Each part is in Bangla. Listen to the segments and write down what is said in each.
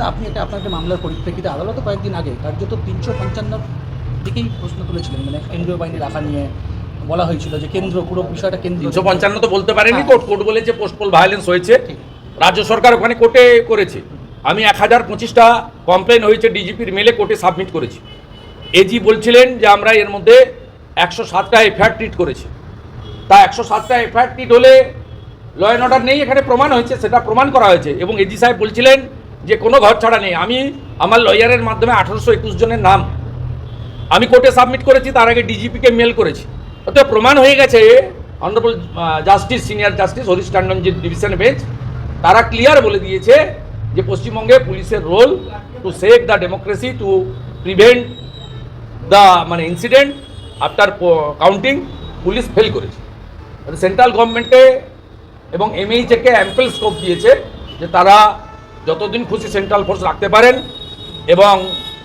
মধ্যে আপনি এটা আপনার একটা মামলার পরিপ্রেক্ষিতে আদালতে কয়েকদিন আগে কার্যত তিনশো পঞ্চান্ন দিকেই প্রশ্ন তুলেছিলেন। মানে কেন্দ্রীয় বাহিনী রাখা নিয়ে বলা হয়েছিল যে কেন্দ্র পুরো বিষয়টা কেন্দ্রীয় তিনশো পঞ্চান্ন তো বলতে পারেনি হ্যাঁ। কোর্ট কোর্ট বলেছে পোস্টপোল ভায়োলেন্স হয়েছে। রাজ্য সরকার ওখানে কোর্টে করেছে। আমি এক হাজার পঁচিশটা কমপ্লেন হয়েছে ডিজিপির মেলে কোর্টে সাবমিট করেছি। এজি বলছিলেন যে আমরা এর মধ্যে একশো সাতটা এফআইআর ট্রিট করেছি। তা একশো সাতটা এফআইআর ট্রিট হলে ল অ্যান্ড অর্ডার নেই এখানে প্রমাণ হয়েছে সেটা প্রমাণ করা হয়েছে। এবং এজি সাহেব বলছিলেন যে কোনো ঘর ছাড়া নেই। আমি আমার লয়ারের মাধ্যমে আঠারোশো একুশ জনের নাম আমি কোর্টে সাবমিট করেছি, তার আগে ডিজিপিকে মেল করেছি। অতএব প্রমাণ হয়ে গেছে honourable justice senior justice Harish Tandon যে ডিভিশন বেঞ্চ তারা ক্লিয়ার বলে দিয়েছে যে পশ্চিমবঙ্গে পুলিশের role to save the democracy to prevent the মানে incident after counting police fail করেছে। সেন্ট্রাল গভর্নমেন্টে এবং এমএইচকে অ্যাম্পেল স্কোপ দিয়েছে যে তারা যতদিন খুশি সেন্ট্রাল ফোর্স রাখতে পারেন এবং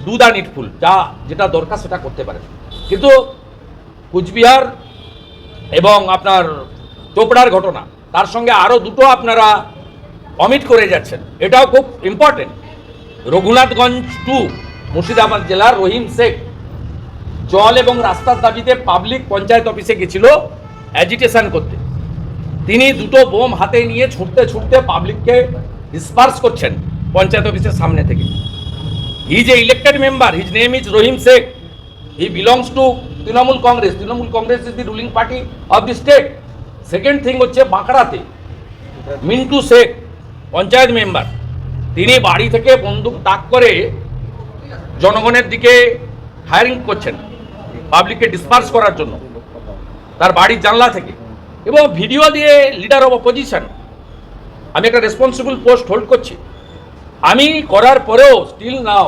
ডু দ্য নিডফুল যা যেটা দরকার সেটা করতে পারেন। কিন্তু কুচবিহার এবং আপনার চোপড়ার ঘটনা, তার সঙ্গে আরও দুটো আপনারা অমিট করে যাচ্ছেন। এটাও খুব ইম্পর্টেন্ট রঘুনাথগঞ্জ টু মুর্শিদাবাদ জেলার রহিম শেখ, জল এবং রাস্তার দাবিতে পাবলিক পঞ্চায়েত অফিসে গেছিল অ্যাজিটেশন করতে। তিনি দুটো বোম হাতে নিয়ে ছুটতে ছুটতে পাবলিককে ডিসপার্স করছেন পঞ্চায়েত অফিসের সামনে থেকে। He a elected member his name is Rahim Sheikh he belongs to Trinamool Congress. Trinamool Congress is the ruling party of the state second thing হচ্ছে বাঁকড়াতে। মিন্টু শেখ পঞ্চায়েত মেম্বার তিনি বাড়ি থেকে বন্দুক তাক করে জনগণের দিকে ফায়ারিং করছেন পাবলিককে ডিসপার্স করার জন্য। তার বাড়ির জানলা থেকে। এবং ভিডিও দিয়ে লিডার অফ অপোজিশন আমি একটা রেসপন্সিবল পোস্ট হোল্ড করছি। আমি করার পরেও স্টিল নাও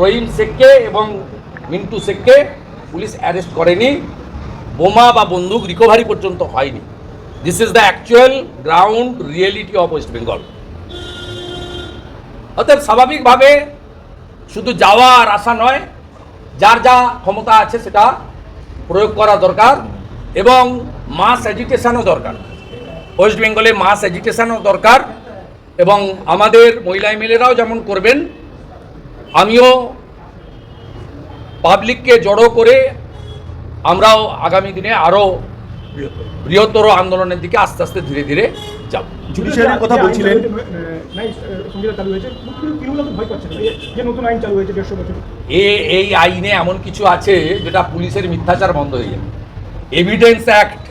রহিম শেখকে এবং মিন্টু শেখকে পুলিশ অ্যারেস্ট করেনি। বোমা বা বন্দুক রিকভারি পর্যন্ত হয়নি। This is the actual ground reality of West Bengal অতএব স্বাভাবিকভাবে শুধু যাওয়া আর আসা নয়, যার যা ক্ষমতা আছে সেটা প্রয়োগ করা দরকার এবং মাস এডুকেশনও দরকার। ওয়েস্ট বেঙ্গলে মাস এডুকেশনও দরকার এবং আমাদের মহিলা এমএলএরাও যেমন করবেন আমিও পাবলিককে জড়ো করে আমরাও আগামী দিনে আরও বৃহত্তর আন্দোলনের দিকে আস্তে আস্তে ধীরে ধীরে যাব। জুডিশিয়ারির কথা বলছিলেন। নাই সংবিধান চালু হয়েছে। তৃণমূল তো ভয় পাচ্ছে না? এই যে নতুন আইন চালু হয়েছে দেড়শো বছর। এ এই আইনে এমন কিছু আছে যেটা পুলিশের মিথ্যাচার বন্ধ হয়ে যাবে। এভিডেন্স অ্যাক্ট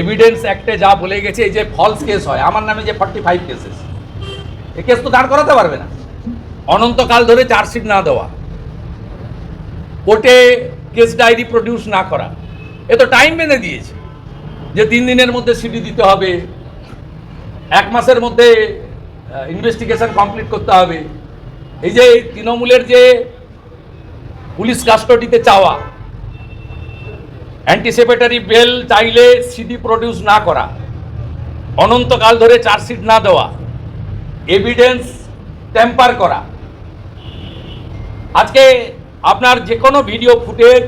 এভিডেন্স অ্যাক্টে যা বলে গেছে, এই যে ফলস কেস হয়, আমার নামে যে ফর্টি ফাইভ কেসেস এ কেস তো দাঁড় করাতে পারবে না। অনন্তকাল ধরে চার্জশিট না দেওয়া, কোর্টে কেস ডায়েরি প্রডিউস না করা, এ তো টাইম বেঁধে দিয়েছে যে তিন দিনের মধ্যে সিডি দিতে হবে, এক মাসের মধ্যে ইনভেস্টিগেশন কমপ্লিট করতে হবে। এই যে তৃণমূলের যে পুলিশ কাস্টডিতে চাওয়া অ্যান্টিসিপেটারি বেল চাইলে সিডি প্রডিউস না করা। অনন্তকাল ধরে চার্জশিট না দেওয়া। এভিডেন্স টেম্পার করা। আজকে আপনার যে কোনো ভিডিও ফুটেজ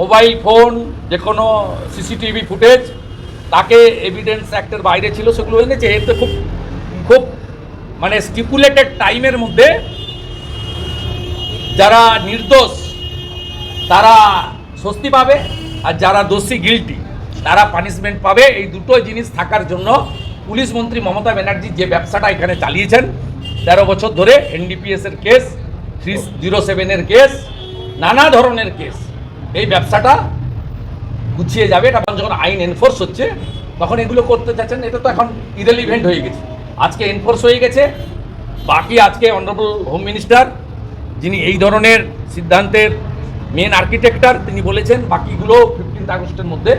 মোবাইল ফোন যে কোনো সিসিটিভি ফুটেজ তাকে এভিডেন্স অ্যাক্টের বাইরে ছিল, সেগুলো এনেছে এতে খুব খুব মানে স্টিপুলেটেড টাইমের মধ্যে যারা নির্দোষ, তারা স্বস্তি পাবে। আর যারা দোষী গিলটি তারা পানিশমেন্ট পাবে। এই দুটো জিনিস থাকার জন্য পুলিশ মন্ত্রী মমতা ব্যানার্জি যে ব্যবসাটা এখানে চালিয়েছেন, তেরো বছর ধরে এনডিপিএস এর কেস থ্রি জিরো সেভেনের কেস নানা ধরনের কেস এই ব্যবসাটা গুছিয়ে যাবে। এটা যখন আইন এনফোর্স হচ্ছে, তখন এগুলো করতে চাচ্ছেন এটা তো এখন ইরেলিভেন্ট হয়ে গেছে। আজকে এনফোর্স হয়ে গেছে। বাকি আজকে অনারেবল হোম মিনিস্টার যিনি এই ধরনের সিদ্ধান্তের মেন আর্কিটেক্টার তিনি বলেছেন বাকিগুলো ফিফটিন্থ আগস্টের মধ্যে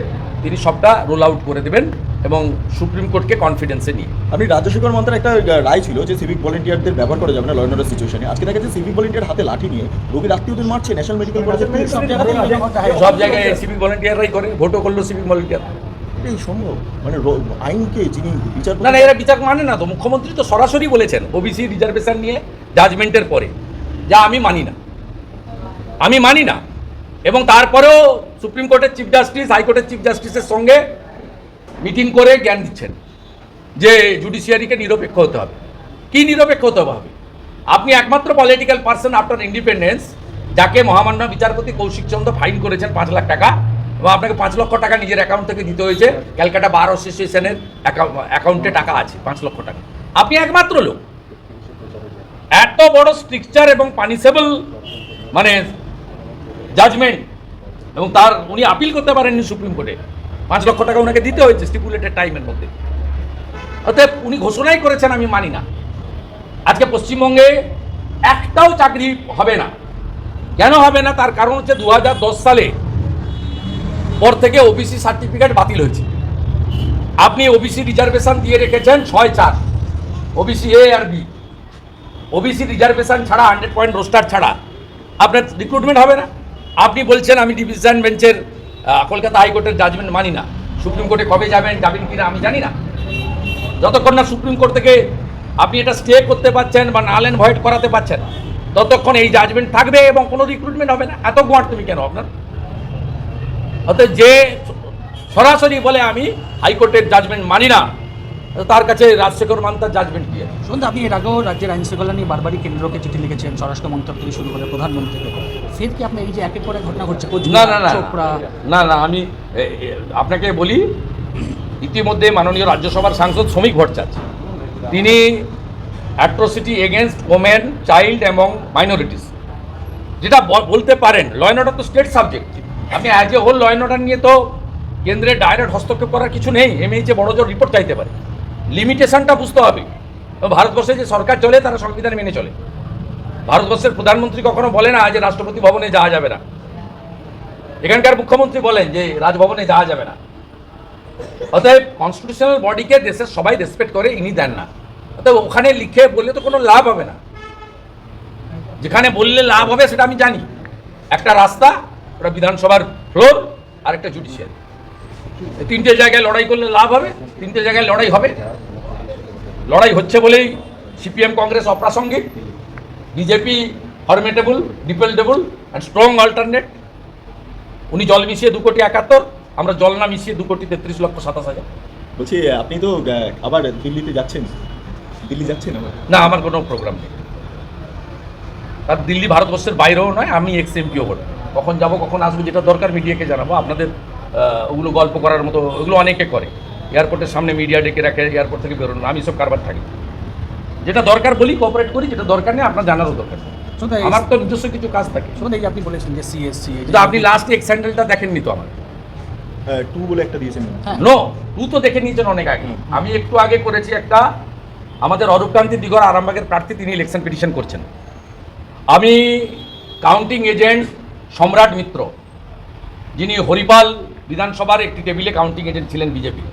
তিনি সবটা রোল আউট করে দেবেন এবং সুপ্রিম কোর্টকে কনফিডেন্সে নিয়ে। আপনি রাজ্য শিক্ষা মন্ত্রের একটা রায় ছিল যে সিভিক ভলেন্টিয়ারদের ব্যবহার করা যাবে না লয়েন্ডার সিচুয়েশনে আজকে দেখা যাচ্ছে সিভিক ভলেন্টিয়ার হাতে লাঠি নিয়ে রোগীর আত্মীয়দের মারছে ন্যাশনাল মেডিকেল কলেজের সব জায়গায় সব জায়গায় সিভিক ভলেন্টিয়াররাই করে ভোটও করল সিভিক ভলেন্টিয়ার এই সম্ভব? মানে আইনকে যিনি বিচার না না এরা বিচার মানে না তো মুখ্যমন্ত্রী তো সরাসরি বলেছেন ওবিসি রিজার্ভেশন নিয়ে জাজমেন্টের পরে। যা আমি মানি না। আমি মানি না। এবং তারপরেও সুপ্রিম কোর্টের চিফ জাস্টিস হাইকোর্টের চিফ জাস্টিসের সঙ্গে মিটিং করে জ্ঞান দিচ্ছেন যে জুডিশিয়ারিকে নিরপেক্ষ হতে হবে। কি নিরপেক্ষ হতে হবে? আপনি একমাত্র পলিটিক্যাল পার্সন আফটার ইন্ডিপেন্ডেন্স যাকে মহামান্য বিচারপতি কৌশিক চন্দ্র ফাইন করেছেন পাঁচ লাখ টাকা, এবং আপনাকে পাঁচ লক্ষ টাকা নিজের অ্যাকাউন্ট থেকে দিতে হয়েছে। ক্যালকাটা বার অ্যাসোসিয়েশনের অ্যাকাউন্টে টাকা আছে, পাঁচ লক্ষ টাকা। আপনি একমাত্র লোক। এত বড় স্ট্রিকচার এবং পানিশেবল মানে জাজমেন্ট এবং তার উনি আপিল করতে পারেননি সুপ্রিম কোর্টে। পাঁচ লক্ষ টাকা ওনাকে দিতে হয়েছে স্টিপুলেটেড টাইমের মধ্যে। অতএব উনি ঘোষণাই করেছেন, আমি মানি না। আজকে পশ্চিমবঙ্গে একটাও চাকরি হবে না। কেন হবে না? তার কারণ হচ্ছে দু হাজার দশ সালে পর থেকে ওবিসি সার্টিফিকেট বাতিল হয়েছে। আপনি ওবিসি রিজার্ভেশন দিয়ে রেখেছেন ছয় চার। ওবিসি এ আর বি ওবিসি রিজার্ভেশন ছাড়া হান্ড্রেড পয়েন্ট রোস্টার ছাড়া আপনার রিক্রুটমেন্ট হবে না। আপনি বলছেন আমি ডিভিশন বেঞ্চের কলকাতা হাইকোর্টের জাজমেন্ট মানি না। সুপ্রিম কোর্টে কবে যাবেন যাবেন কিনা আমি জানি না। যতক্ষণ না সুপ্রিম কোর্ট থেকে আপনি এটা স্টে করতে পারছেন বা নাল অ্যান্ড ভয়েড করাতে পারছেন, ততক্ষণ এই জাজমেন্ট থাকবে এবং কোনো রিক্রুটমেন্ট হবে না। এত গোয়ার তুমি কেন আপনার? অতএব যে সরাসরি বলে আমি হাইকোর্টের জাজমেন্ট মানি না, তার কাছে রাজশেখর মান্তার জাজমেন্ট আছে? শুনুন আপনি এর আগেও রাজ্যের আইন শৃঙ্খলা নিয়ে বারবারই কেন্দ্রকে চিঠি লিখেছেন স্বরাষ্ট্র মন্ত্রক থেকে শুরু করে প্রধানমন্ত্রীকে। ফের কি আপনি এই যে একের পর এক ঘটনা ঘটছে? না না না না না আমি আপনাকে বলি ইতিমধ্যে মাননীয় রাজ্যসভার সাংসদ শ্রমিক ভট্টাচার্য তিনি অ্যাট্রোসিটি এগেনস্ট ওমেন চাইল্ড এবং মাইনরিটিস যেটা বলতে পারেন ল অ্যান্ড অর্ডার তো স্টেট সাবজেক্ট আপনি as a whole law and order নিয়ে তো কেন্দ্রের ডাইরেক্ট হস্তক্ষেপ করার কিছু নেই এমএইচে বড় জোর রিপোর্ট চাইতে পারে। লিমিটেশনটা বুঝতে হবে। ভারতবর্ষে যে সরকার চলে তারা সংবিধান মেনে চলে। ভারতবর্ষের প্রধানমন্ত্রী কখনো বলে না যে রাষ্ট্রপতি ভবনে যাওয়া যাবে না। এখানকার মুখ্যমন্ত্রী বলেন যে রাজভবনে যাওয়া যাবে না। অতএব কনস্টিটিউশনাল বডিকে দেশের সবাই রেসপেক্ট করে, ইনি দেন না। অতএব ওখানে লিখে বললে তো কোনো লাভ হবে না। যেখানে বললে লাভ হবে সেটা আমি জানি। একটা রাস্তা ওটা বিধানসভার ফ্লোর আর একটা জুডিশিয়ারি তিনটে জায়গায় লড়াই করলে লাভ হবে, তিনটে জায়গায় লড়াই হবে। লড়াই হচ্ছে বলেই সিপিএম কংগ্রেস অপ্রাসঙ্গিক। BJP formidable dependable and strong alternate উনি জল মিশিয়ে দু কোটি একাত্তর আমরা জল না মিশিয়ে দু কোটি তেত্রিশ লক্ষ সাতাশ হাজার। বলছি আপনি তো আবার দিল্লিতে যাচ্ছেন। দিল্লি যাচ্ছেন আবার? না আমার কোনো প্রোগ্রাম নেই। আর দিল্লি ভারতবর্ষের বাইরেও নয় আমি এক্স এমপিও বলে কখন যাব কখন আসব যেটা দরকার মিডিয়াকে জানাব। আপনাদের ওগুলো গল্প করার মতো ওগুলো অনেকে করে। এয়ারপোর্টের সামনে মিডিয়া ডেকে রাখে এয়ারপোর্ট থেকে বেরোনো আমি সব কারবার থাকি। যেটা দরকার বলি কোঅপারেট করি যেটা দরকার নেই আপনার জানারও দরকার। আমার তো নিজস্ব কিছু কাজ থাকে। শুনুন এই যে আপনি বলেছেন যে সিএসসি কিন্তু আপনি লাস্ট এক্স স্যান্ডেলটা দেখেননি তো আমার টু বলে একটা দিয়েছেন। হ্যাঁ। নো টু তো দেখে নিয়েছেন অনেক আগে। আমি একটু আগে করেছি একটা আমাদের অরূপকান্তি দিগর আরামবাগের প্রার্থী তিনি ইলেকশন পিটিশন করছেন। আমি কাউন্টিং এজেন্ট সম্রাট মিত্র যিনি হরিপাল বিধানসভার একটি টেবিলে কাউন্টিং এজেন্ট ছিলেন বিজেপি।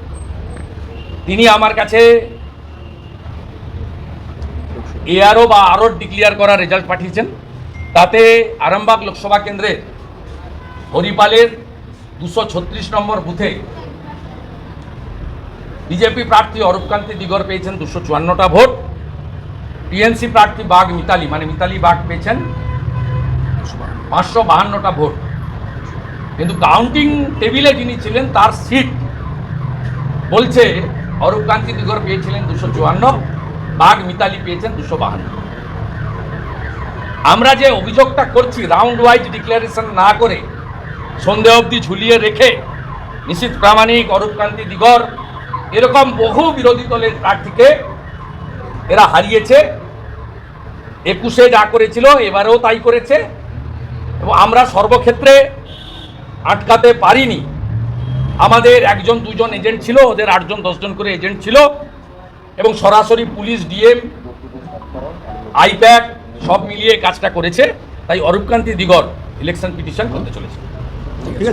তিনি আমার কাছে এআরও বা আরও ডিক্লিয়ার করা রেজাল্ট পাঠিয়েছেন। তাতে আরামবাগ লোকসভা কেন্দ্রের হরিপালের দুশো ছত্রিশ নম্বর বুথে বিজেপি প্রার্থী অরূপকান্তি দিগর পেয়েছেন দুশো চুয়ান্নটা ভোট। টিএনসি প্রার্থী বাঘ মিতালি মানে মিতালি বাঘ পেয়েছেন পাঁচশো বাহান্নটা ভোট। কিন্তু কাউন্টিং টেবিলে যিনি ছিলেন, তার সিট বলছে অরূপকান্তি দিগর পেয়েছিলেন দুশো চুয়ান্ন। বাঘ মিতালি পেয়েছেন দুশো বাহান্ন। আমরা যে অভিযোগটা করছি রাউন্ড ওয়াইজ ডিক্লারেশন না করে, সন্ধে অবধি ঝুলিয়ে রেখে, নিশ্চিত প্রামাণিক অরূপকান্তি দিগর, এরকম বহু বিরোধী দলের প্রার্থীকে এরা হারিয়েছে। একুশে যা করেছিল, এবারেও তাই করেছে। এবং আমরা সর্বক্ষেত্রে আটকাতে পারিনি। আমাদের একজন, দুজন এজেন্ট ছিল, ওদের আটজন, দশজন করে এজেন্ট ছিল। এবং সরাসরি পুলিশ, ডিএম, আইপ্যাক সব মিলিয়ে কাজটা করেছে। তাই অরূপকান্তি দিগর ইলেকশন পিটিশন করতে চলেছে। ঠিক আছে।